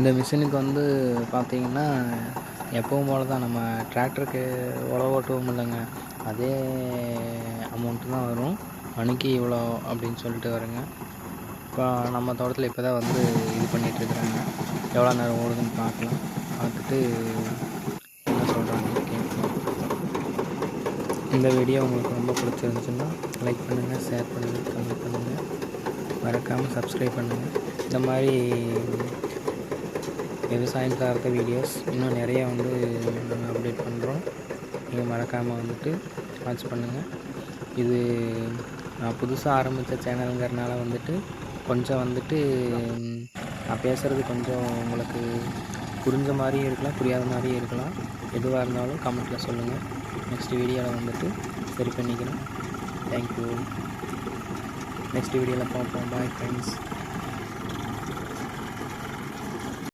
இந்த மிஷினுக்கு வந்து பார்த்திங்கன்னா எப்பவும் போல் தான் நம்ம டிராக்டருக்கு உழவு ஓட்டுவோம் இல்லைங்க. அதே அமௌண்ட்டு தான் வரும். மணிக்கு இவ்வளோ அப்படின்னு சொல்லிட்டு வருங்க. இப்போ நம்ம தோட்டத்தில் இப்போ தான் வந்து இது பண்ணிகிட்ருக்குறாங்க எவ்வளோ நேரம் ஓடுதுன்னு பார்க்கலாம். பார்த்துட்டு என்ன சொல்கிறாங்க கேட்கலாம் இந்த வீடியோ உங்களுக்கு ரொம்ப பிடிச்சிருந்துச்சுன்னா லைக் பண்ணுங்கள் ஷேர் பண்ணுங்கள் கமெண்ட் பண்ணுங்கள் மறக்காமல் சப்ஸ்கிரைப் பண்ணுங்கள் இந்த மாதிரி விவசாயம் சார்ந்த வீடியோஸ் இன்னும் நிறைய வந்து நாங்கள் அப்டேட் பண்ணுறோம் நீங்கள் மறக்காமல் வந்துட்டு வாட்ச் பண்ணுங்கள் இது நான் புதுசாக ஆரம்பித்த சேனலுங்கிறனால வந்துட்டு கொஞ்சம் வந்துட்டு நான் பேசுகிறது கொஞ்சம் உங்களுக்கு புரிஞ்ச மாதிரியும் இருக்கலாம் புரியாத மாதிரியும் இருக்கலாம். எதுவாக இருந்தாலும் கமெண்ட்டில் சொல்லுங்கள் நெக்ஸ்ட் வீடியோவில் வந்துட்டு சரி பண்ணிக்கிறேன். தேங்க்யூ நெக்ஸ்ட் வீடியோவில் பார்ப்போம். Bye friends